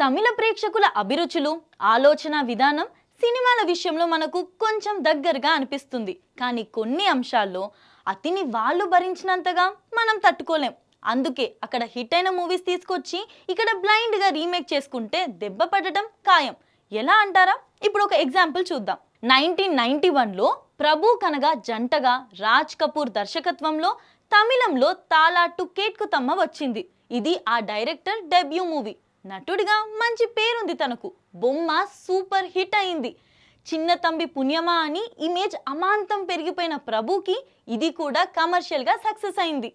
తమిళ ప్రేక్షకుల అభిరుచులు ఆలోచన విధానం సినిమాల విషయంలో మనకు కొంచెం దగ్గరగా అనిపిస్తుంది. కానీ కొన్ని అంశాల్లో అతిని వాళ్ళు భరించినంతగా మనం తట్టుకోలేం. అందుకే అక్కడ హిట్ అయిన మూవీస్ తీసుకొచ్చి ఇక్కడ బ్లైండ్గా రీమేక్ చేసుకుంటే దెబ్బ పడటం ఖాయం. ఎలా అంటారా? ఇప్పుడు ఒక ఎగ్జాంపుల్ చూద్దాం. నైన్టీన్ నైన్టీ వన్లో ప్రభు కనగా జంటగా రాజ్ కపూర్ దర్శకత్వంలో తమిళంలో తాలాట్టు కేట్కు తమ్మ వచ్చింది. ఇది ఆ డైరెక్టర్ డెబ్యూ మూవీ. నటుడిగా మంచి పేరుంది తనకు. బొమ్మ సూపర్ హిట్ అయింది. చిన్న తంబి పుణ్యమా అని ఇమేజ్ అమాంతం పెరిగిపోయిన ప్రభుకి ఇది కూడా కమర్షియల్గా సక్సెస్ అయింది.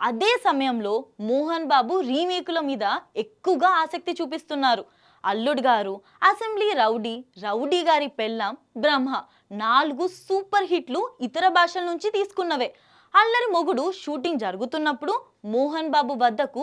అదే సమయంలో మోహన్ బాబు రీమేకుల మీద ఎక్కువగా ఆసక్తి చూపిస్తున్నారు. అల్లుడు గారు అసెంబ్లీ రౌడీ రౌడీ గారి పెళ్ళాం బ్రహ్మ నాలుగు సూపర్ హిట్లు ఇతర భాషల నుంచి తీసుకున్నవే. అల్లరి మొగుడు షూటింగ్ జరుగుతున్నప్పుడు మోహన్ బాబు వద్దకు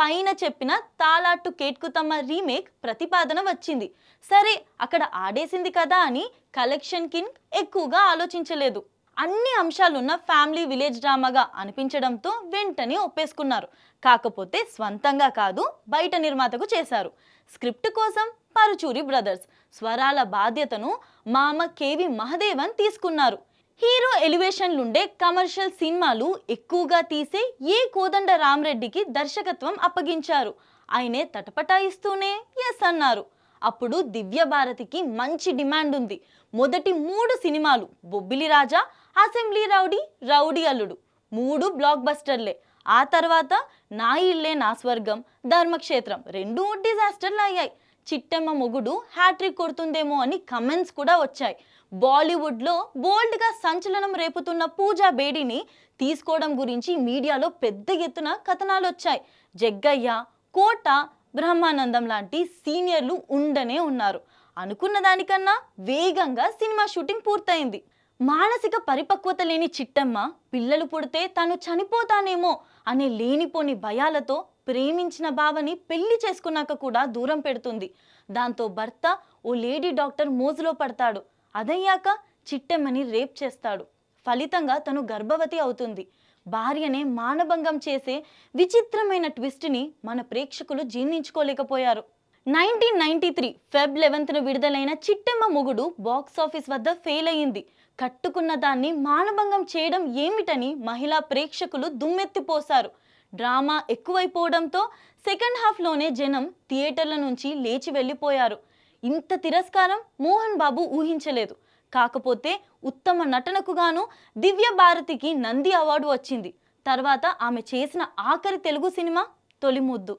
పైన చెప్పిన తాలాట్టు కేట్కుతమ్మ రీమేక్ ప్రతిపాదన వచ్చింది. సరే అక్కడ ఆడేసింది కదా అని కలెక్షన్ కింగ్ ఎక్కువగా ఆలోచించలేదు. అన్ని అంశాలున్న ఫ్యామిలీ విలేజ్ డ్రామాగా అనిపించడంతో వెంటనే ఒప్పేసుకున్నారు. కాకపోతే స్వంతంగా కాదు బయట నిర్మాతకు చేశారు. స్క్రిప్ట్ కోసం పరుచూరి బ్రదర్స్ స్వరాల బాధ్యతను మామ కేవి మహదేవన్ తీసుకున్నారు. హీరో ఎలివేషన్లుండే కమర్షియల్ సినిమాలు ఎక్కువగా తీసే ఏ కోదండ రామరెడ్డికి దర్శకత్వం అప్పగించారు. ఆయనే తటపటాయిస్తూనే ఎస్ అన్నారు. అప్పుడు దివ్య భారతికి మంచి డిమాండ్ ఉంది మొదటి మూడు సినిమాలు Bobbili Raja assembly rowdy rowdy Alludu. మూడు బ్లాక్ బస్టర్లే ఆ తర్వాత నా ఇల్లే నా స్వర్గం ధర్మక్షేత్రం రెండూ డిజాస్టర్లు అయ్యాయి చిట్టమ్మ మొగుడు హ్యాట్రిక్ కొడుతుందేమో అని కమెంట్స్ కూడా వచ్చాయి. బాలీవుడ్లో బోల్డ్గా సంచలనం రేపుతున్న పూజా బేడిని తీసుకోవడం గురించి మీడియాలో పెద్ద ఎత్తున కథనాలు వచ్చాయి. జగ్గయ్య కోట బ్రహ్మానందం లాంటి సీనియర్లు ఉండనే ఉన్నారు. అనుకున్న దానికన్నా వేగంగా సినిమా షూటింగ్ పూర్తయింది. మానసిక పరిపక్వత లేని చిట్టమ్మ పిల్లలు పుడితే తాను చనిపోతానేమో అనే లేనిపోని భయాలతో ప్రేమించిన బావని పెళ్ళి చేసుకున్నాక కూడా దూరం పెడుతుంది. దాంతో భర్త ఓ లేడీ డాక్టర్ మోజులో పడతాడు. అదయ్యాక చిట్టెమ్మని రేప్ చేస్తాడు. ఫలితంగా తను గర్భవతి అవుతుంది. భార్యనే మానభంగం చేసే విచిత్రమైన ట్విస్ట్ని మన ప్రేక్షకులు జీర్ణించుకోలేకపోయారు. నైన్టీన్ నైన్టీ త్రీ ఫెబ్ లెవెన్త్న విడుదలైన చిట్టెమ్మ మొగుడు బాక్స్ ఆఫీస్ వద్ద ఫెయిల్ అయింది కట్టుకున్న దాన్ని మానభంగం చేయడం ఏమిటని మహిళా ప్రేక్షకులు దుమ్మెత్తిపోశారు. డ్రామా ఎక్కువైపోవడంతో సెకండ్ హాఫ్లోనే జనం థియేటర్ల నుంచి లేచి వెళ్ళిపోయారు. ఇంత తిరస్కారం మోహన్ బాబు ఊహించలేదు. కాకపోతే ఉత్తమ నటనకు గాను దివ్య భారతికి నంది అవార్డు వచ్చింది. తర్వాత ఆమె చేసిన ఆఖరి తెలుగు సినిమా తొలి ముద్దు